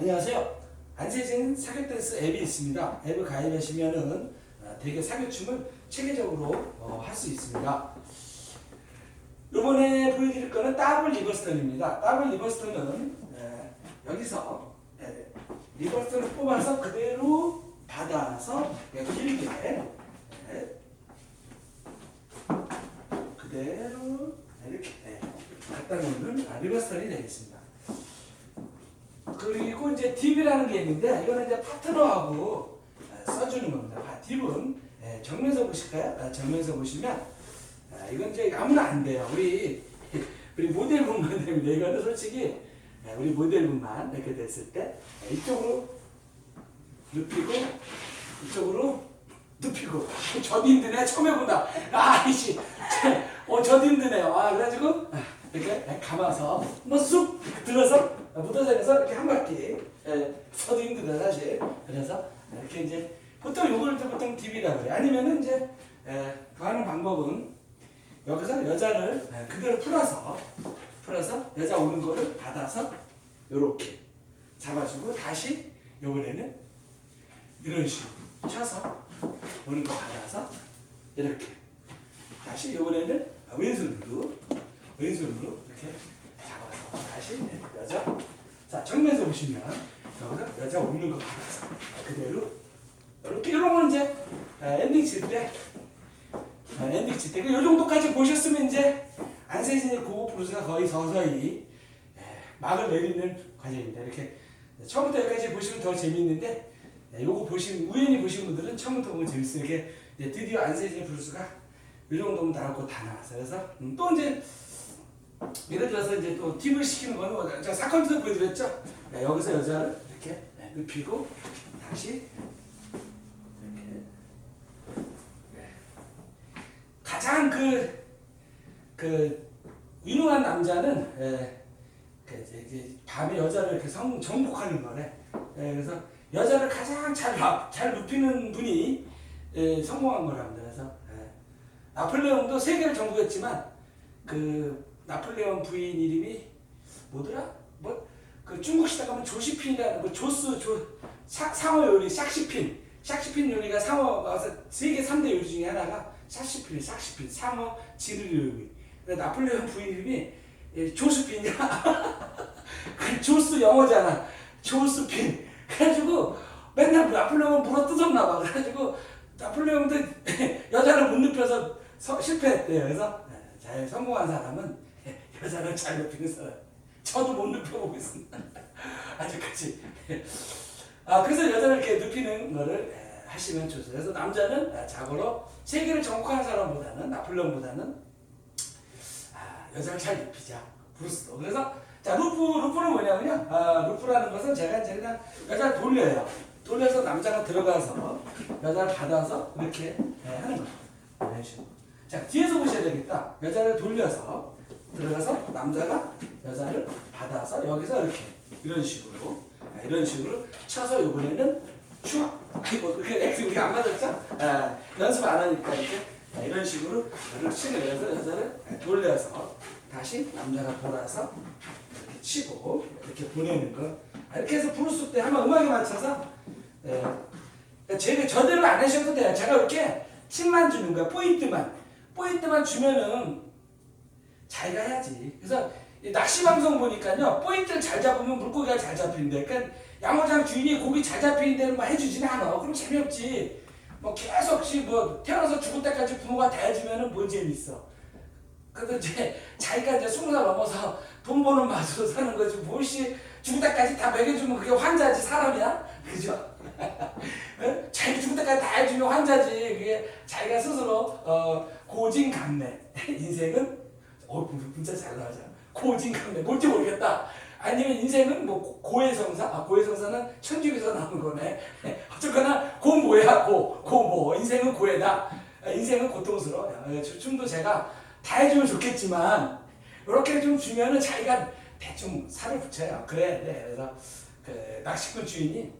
안녕하세요. 안세진 사격댄스 앱이 있습니다. 앱을 가입하시면은 어, 대개 사격춤을 체계적으로 어, 할수 있습니다. 이번에 보여드릴 거는 더블 리버스턴입니다. 더블 리버스턴은 에, 여기서 에, 리버스턴을 뽑아서 그대로 받아서 에, 길게 에, 그대로 이렇게 에, 갖다 놓는 아, 리버스턴이 되겠습니다. 그리고 이제 딥이라는 게 있는데 이거는 이제 파트너하고 아, 써주는 겁니다. 아, 딥은 예, 정면에서 보실까요? 아, 정면에서 보시면 아, 이건 이제 아무나 안 돼요. 우리 우리 모델분만 됩니다. 이거는 솔직히 예, 우리 모델분만 이렇게 됐을 때 예, 이쪽으로 눕히고 이쪽으로 눕히고 저도 힘드네 처음 해본다. 아이씨, 어 저도 힘드네요. 아 그래가지고 이렇게 감아서 뭐쑥 들어서 무도장에서 이렇게 한 바퀴 예, 서도 힘들다 사실. 그래서 이렇게 이제 보통 요걸 보통 DB라고 그래요. 아니면은 이제 예, 더 하는 방법은 여기서 여자를 예, 그대로 풀어서 풀어서 여자 오는 거를 받아서 요렇게 잡아주고 다시 요번에는 이런 식으로 쳐서 오는 거 받아서 이렇게 다시 요번에는 왼손으로 왼손으로 이렇게 다시 네, 여자 자 정면에서 보시면 여기서 여자 오는 거 그대로 이렇게 이런 거는 이제 아, 엔딩 칠때 아, 엔딩 칠때 요 정도까지 보셨으면 이제 안세진의 고급 브루스가 거의 서서히 예, 막을 내리는 과정입니다. 이렇게 처음부터 여기까지 보시면 더 재밌는데 네, 요거 보신 우연히 보신 분들은 처음부터 보면 재밌어요. 이게 드디어 안세진 브루스가 이 정도면 나올 거다 나왔어요. 그래서 음, 또 이제 예를 들어서 이제 또 팁을 시키는 거는 뭐 제가 사건도 보여드렸죠. 네, 여기서 여자를 이렇게 네, 눕히고 다시 이렇게 네. 가장 그, 그 유능한 남자는 예, 그 이제, 이제 밤에 여자를 이렇게 성, 정복하는 거래. 예, 그래서 여자를 가장 잘, 놔- 잘 눕히는 분이 예, 성공한 거랍니다. 그래서 예. 나폴레옹도 세계를 정복했지만 그 나폴레옹 부인 이름이 뭐더라? 뭐 그 중국 시대 가면 조시핀이라는 그 조스 조 사, 상어 요리 샥시핀 샥시핀 요리가 상어가 와서 세계 3대 요리 중에 하나가 샥시핀이 샥시핀 상어 지르르 요리. 나폴레옹 부인 이름이 예, 조스핀이야. 그 조스 영어잖아. 조스핀. 그래가지고 맨날 나폴레옹을 물어 뜯었나 봐. 그래가지고 나폴레옹도 여자를 못 눕혀서 서- 실패했대요. 그래서 예, 잘 성공한 사람은 예, 여자를 잘 눕히는 사람. 저도 못 눕혀보고 있습니다. 아직까지. 아 그래서 여자를 이렇게 눕히는 거를 예, 하시면 좋습니다. 그래서 남자는 아, 자고로 세계를 정복한 사람보다는 나폴레옹보다는 아, 여자를 잘 눕히자. 브루스도. 그래서 자 루프 루프는 뭐냐면요. 아, 루프라는 것은 제가 이제 그냥 여자를 돌려요. 돌려서 남자가 들어가서 여자를 받아서 이렇게 예, 하는 거예요. 식으로. 자 뒤에서 보셔야 되겠다. 여자를 돌려서 들어가서 남자가 여자를 받아서 여기서 이렇게 이런 식으로 아, 이런 식으로 쳐서 이번에는 슉 아이고 그렇게 X 우리 안 맞았죠? 아, 연습 안 하니까 이렇게 아, 이런 식으로 이렇게 치는. 그래서 여자를 돌려서 다시 남자가 돌아서 이렇게 치고 이렇게 보내는 거 아, 이렇게 해서 브루스 때 한번 음악에 맞춰서 예, 제가 저대로 안 하셔도 돼요. 제가 이렇게 팁만 주는 거야. 포인트만. 포인트만 주면은 잘 가야지. 그래서 이 낚시 방송 보니까요. 포인트를 잘 잡으면 물고기가 잘 잡히는데. 그러니까 양어장 주인이 고기 잘 잡히는 대로 막 해주지는 않아. 그럼 재미없지. 뭐 계속씩 뭐 태어나서 죽을 때까지 부모가 다 해주면은 뭘 재밌어. 그래도 이제 자기가 이제 스무 살 넘어서 돈 버는 맛으로 사는 거지. 무엇이 죽을 때까지 다 먹여주면 그게 환자지 사람이야? 그죠? 어? 자기 죽을 때까지 다 해주면 환자지. 그게 자기가 스스로 어, 고진감래. 인생은 어 문자 잘 나오잖아. 고진감래. 뭔지 모르겠다. 아니면 인생은 뭐 고- 고해성사? 아 고해성사는 천주교에서 나온 거네. 어쨌거나 고 뭐야 고. 고 뭐. 인생은 고해다. 아, 인생은 고통스러워요. 예, 춤- 춤도 제가 다 해주면 좋겠지만 이렇게 좀 주면은 자기가 대충 살을 붙여요. 그래, 네. 그래서 그 낚시꾼 주인이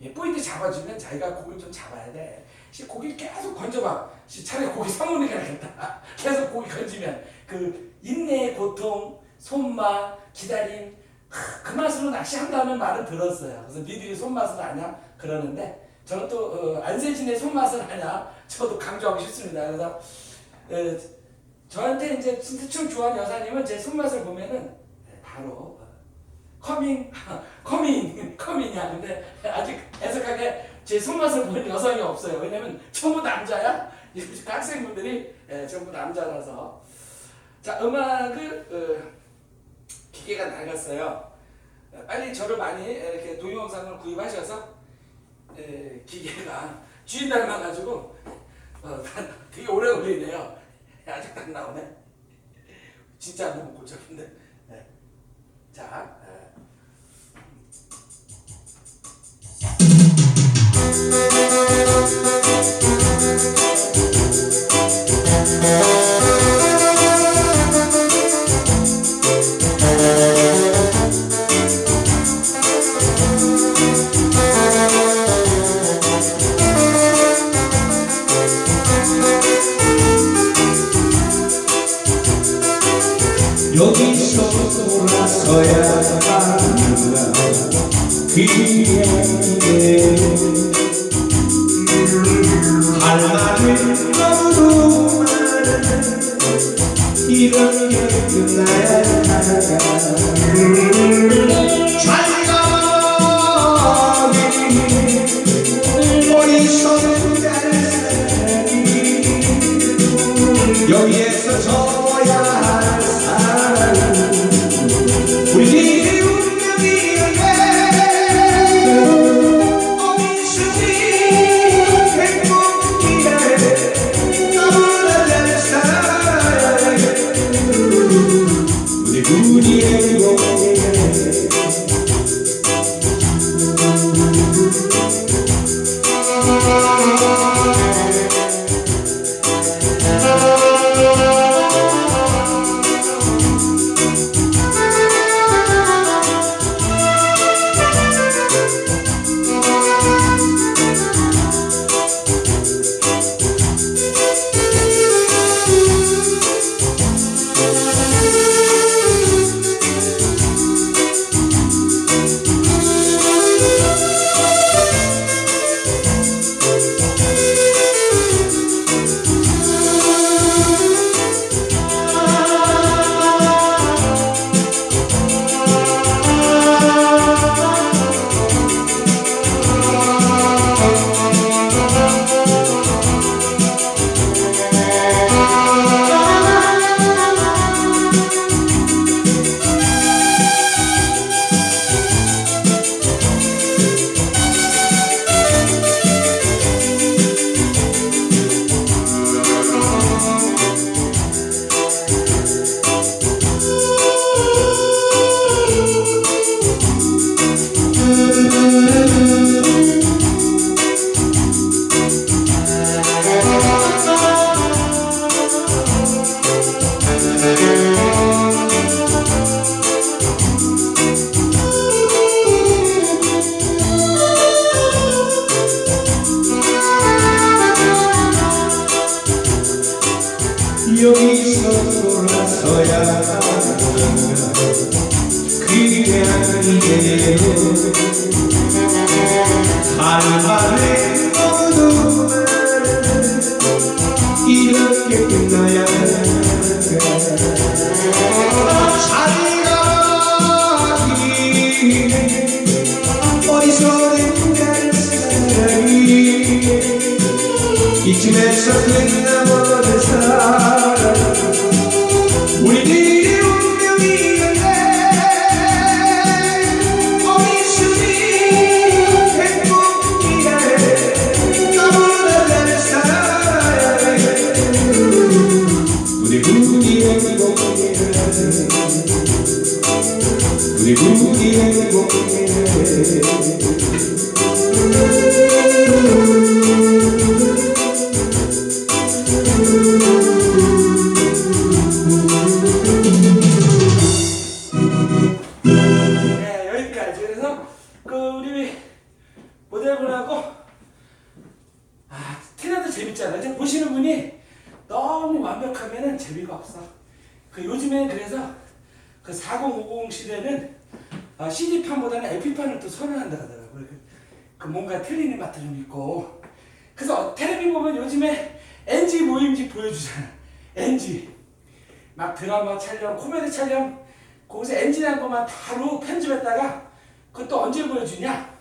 이 포인트 잡아주면 자기가 고기를 좀 잡아야 돼. 씨, 고기를 계속 건져봐. 씨, 차라리 고기 사모는 게 낫겠다. 계속 고기 건지면 그 인내의 고통, 손맛, 기다림 그 맛으로 낚시한다는 말은 들었어요. 그래서 니들이 손맛을 아냐 그러는데 저는 또 어, 안세진의 손맛을 아냐 저도 강조하고 싶습니다. 그래서 어, 저한테 이제 진짜 춤 좋아하는 여사님은 제 손맛을 보면은 바로 어, 커밍 커밍 커밍이야. 근데 아직 애석하게 제 손맛을 보는 여성이 없어요. 왜냐면 전부 남자야. 이 학생분들이 예, 전부 남자라서 자 음악을 어, 기계가. 어, 빨리 저를 많이 이렇게 동영상을 구입하셔서 에, 기계가 주인 닮아가지고 어, 되게 오래 걸리네요. 아직도 안 나오네. 진짜 너무 고적인데. 네. 자. 에. 여기서 돌아서야 하는가 그의 할 말은 너무도 많아 이렇게 끝나야 하는 돌아서야 텔레비 보면 요즘에 NG 모임집 보여주잖아. NG. 막 드라마 촬영, 코미디 촬영, 거기서 NG 난 것만 바로 편집했다가 그것도 언제 보여주냐?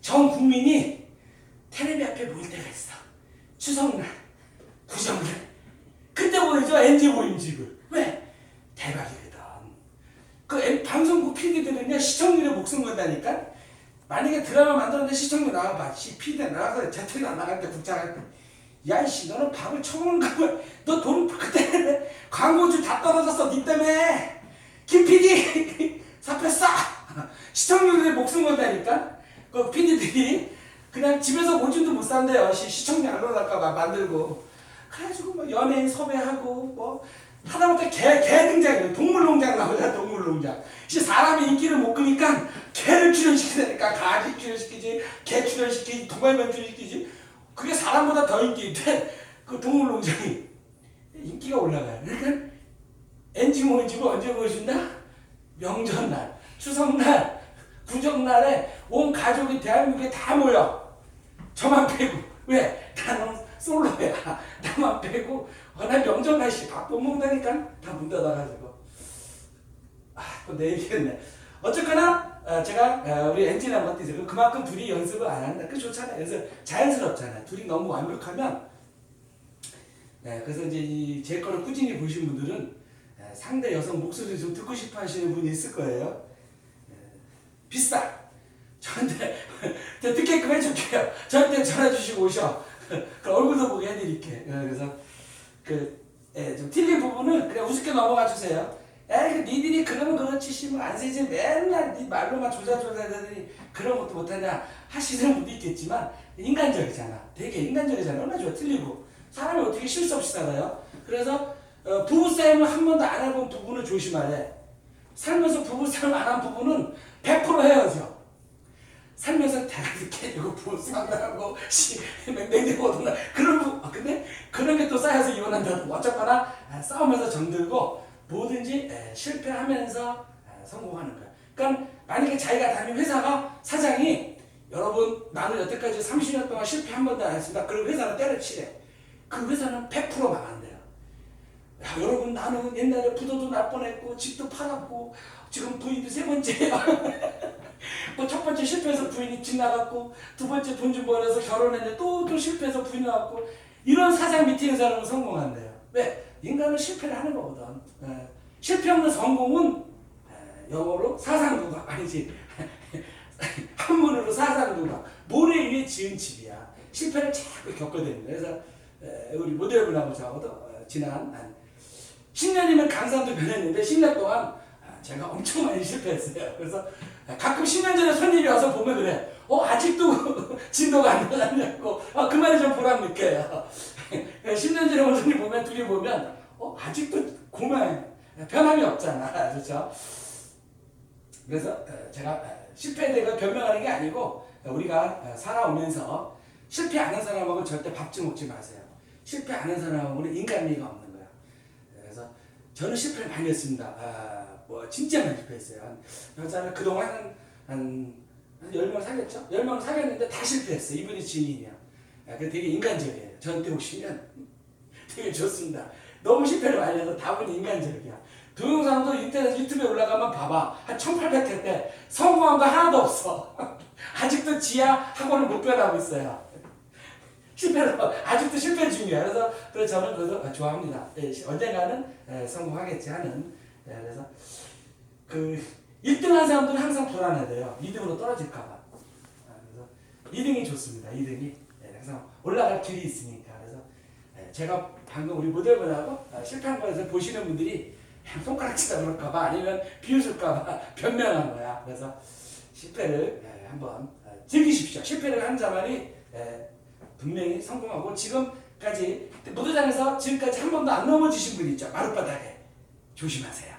전 국민이 텔레비 앞에 모일 때가 있어. 추석날, 구정날. 그때 보여줘, NG 모임집을. 왜? 대박이거든. 그 엠- 방송국 PD들은요, 시청률에 목숨 건다니까? 만약에 드라마 만들었는데 시청률 나와봐. 시 PD 나가서 재택이 안 나갈 때 국장할 때. 야, 이씨, 너는 밥을 처먹는가 봐. 너 돈 그때 광고주 다 떨어졌어. 니 때문에. 김 PD! 사표 싸! 시청률에 목숨 건다니까? 그 PD들이 그냥 집에서 오줌도 못 산대요. 시, 시청률 안 올라갈까봐 만들고. 그래가지고 뭐 연예인 섭외하고 뭐 하다못해 개, 개 등장이에요. 동물농장 나오잖아, 동물농장. 시 사람이 인기를 못 끄니까 개를 출연시키니까 가지 출연시키지, 개 출연시키지, 도마뱀 출연시키지. 그게 사람보다 더 인기인데 그 동물농장이 인기가 올라가요. 그러니까 NG 모임집을 언제 보여준다? 명절날, 추석날, 구정날에 온 가족이 대한민국에 다 모여. 저만 빼고. 왜? 나는 솔로야. 나만 빼고. 어, 난 명절 날 씨 밥 못 먹다니까. 다 문 닫아가지고. 아, 또내 얘기했네. 어쨌거나, 어, 제가, 어, 우리 것도 있어요. 그만큼 둘이 연습을 안 한다. 그 좋잖아요. 그래서 자연스럽잖아요. 둘이 너무 완벽하면 네, 그래서 이제 이제 거를 꾸준히 보신 분들은 에, 상대 여성 목소리 좀 듣고 싶어 하시는 분이 있을 거예요. 에, 비싸. 저한테 듣게끔 해줄게요. 저한테 전화 주시고 오셔. 그 얼굴도 보게 해드릴게. 예, 그래서 그, 예, 좀 틀린 부분은 그냥 우습게 넘어가 주세요. 에이, 그 니들이 그러면 그렇지, 씨발, 안 쓰지. 맨날 니 말로만 조자조자하더니 그런 것도 못하냐 하시는 분도 있겠지만, 인간적이잖아. 되게 인간적이잖아. 얼마나 좋아, 틀리고. 사람이 어떻게 실수 없이 살아요? 그래서, 어, 부부싸움을 한 번도 안 해본 부부는 조심하래. 살면서 부부싸움 안 한 부부는 100% 헤어져. 살면서 깨지고 부부싸움하고 씨 맹맹대고 오던가 그런 부 아, 근데 그런 게 또 쌓여서 이혼한다고 어쨌거나 아, 싸우면서 정들고 뭐든지 에, 실패하면서 에, 성공하는 거야. 그러니까 만약에 자기가 다니는 회사가 사장이 여러분 나는 여태까지 30년 동안 실패 한 번도 안 했습니다. 그리고 회사는 때려치래. 그 회사는 100% 망한대요. 야, 여러분 나는 옛날에 부도도 날 뻔했고 집도 팔았고 지금 부인도 세 번째야. 뭐 첫 번째 실패해서 부인이 집 나갔고 두 번째 돈 좀 벌어서 결혼했는데 또또 실패해서 부인 나갔고 이런 사장 미팅에서 는 성공한대요. 왜? 인간은 실패를 하는 거거든. 예. 실패 없는 성공은 에, 영어로 사상도박 아니지 한문으로 사상도박 모래 위에 지은 집이야. 실패를 자꾸 겪어대는 거야. 그래서 에, 우리 모델분하고 저하고도 어, 지난 한 10년이면 강산도 변했는데 10년 동안 아, 제가 엄청 많이 실패했어요. 그래서 가끔 10년 전에 손님이 와서 보면 그래. 어, 아직도 진도가 안 나가냐고. 아, 그 말이 좀 보람 느껴요. 10년 전에 온 손님 보면, 둘이 보면, 어, 아직도 고만 변함이 없잖아. 그렇죠? 그래서 어, 제가 대해 변명하는 게 아니고 어, 우리가 어, 살아오면서 실패 안 한 사람하고는 절대 밥 좀 먹지 마세요. 실패 안 한 사람하고는 인간미가 없는 저는 실패를 많이 했습니다. 아, 뭐 진짜 많이 실패했어요. 한 여자를 그동안 한, 한, 한 10명 사귀었죠? 10명 사귀었는데 다 실패했어요. 이분이 지인이야. 아, 그 되게 인간적이에요. 저한테 오시면 되게 좋습니다. 너무 실패를 많이 해서 다분히 인간적이야. 동영상도 인터넷 유튜브에 올라가면 봐봐. 한 1800회 때 성공한 거 하나도 없어. 아직도 지하 학원을 못 변하고 있어요. 실패를 아직도 중이야. 그래서 그래서 저는 그래서 좋아합니다. 예, 언젠가는 예, 성공하겠지 하는. 예, 그래서 그 1등 한 사람들은 항상 불안해돼요. 2등으로 떨어질까봐. 아, 그래서 2등이 좋습니다. 2등이 예, 항상 올라갈 길이 있으니까. 그래서 예, 제가 방금 우리 모델분하고 아, 실패한 거에서 보시는 분들이 그냥 손가락 치다 그럴까봐 아니면 비웃을까봐 변명한 거야. 그래서 실패를 예, 한번 예, 즐기십시오. 실패를 한 자만이 예, 분명히 성공하고 지금 까지 무도장에서 지금까지 한 번도 안 넘어지신 분 있죠. 마룻바닥에 조심하세요.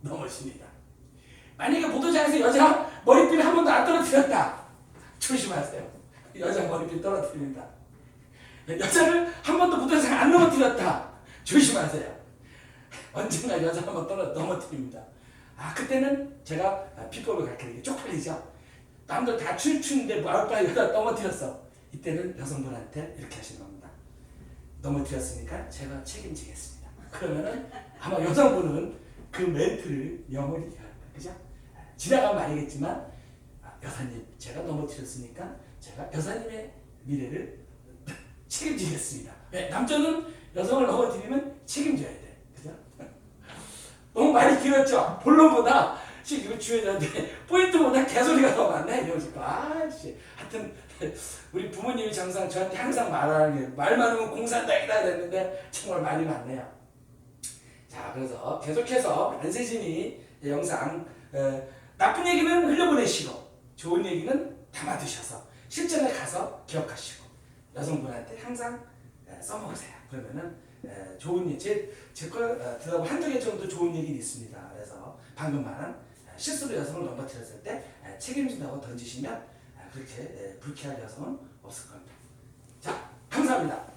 넘어집니다. 만약에 무도장에서 여자 머리핀 한 번도 안 떨어뜨렸다. 조심하세요. 여자 머리핀 떨어뜨린다. 여자를 한 번도 무도장에 안 넘어뜨렸다. 조심하세요. 언젠가 여자 한 번 떨어 넘어뜨립니다. 아 그때는 제가 아, 비법을 가르치는 게 쪽팔리죠. 남들 다 춤추는데 마을바위 여다 넘어뜨렸어. 이때는 여성분한테 이렇게 하시는 겁니다. 넘어뜨렸으니까 제가 책임지겠습니다. 그러면은 아마 여성분은 그 멘트를 영원히 거예요. 그죠? 지나간 말이겠지만 아, 여사님 제가 넘어뜨렸으니까 제가 여사님의 미래를 책임지겠습니다. 왜? 남자는 여성을 넘어뜨리면 책임져야 돼. 그죠? 너무 많이 길었죠? 본론보다 지금 주연한테 포인트보다 개소리가 더 많네. 이러면서 아씨 하여튼 우리 부모님이 항상 저한테 항상 말하는 게 말 많으면 공산당이다 그랬는데 정말 말이 많네요. 자 그래서 계속해서 안세진이 영상 어, 나쁜 얘기는 흘려보내시고 좋은 얘기는 담아두셔서 실전에 가서 기억하시고 여성분한테 항상 에, 써먹으세요. 그러면은 에, 좋은 얘기 제제걸 어, 들어보 한두 개 정도 좋은 얘기는 있습니다. 그래서 방금 말한 에, 실수로 여성을 넘어뜨렸을 때 에, 책임진다고 던지시면 에, 그렇게 에, 불쾌할 여성은 없을 겁니다. 자 감사합니다.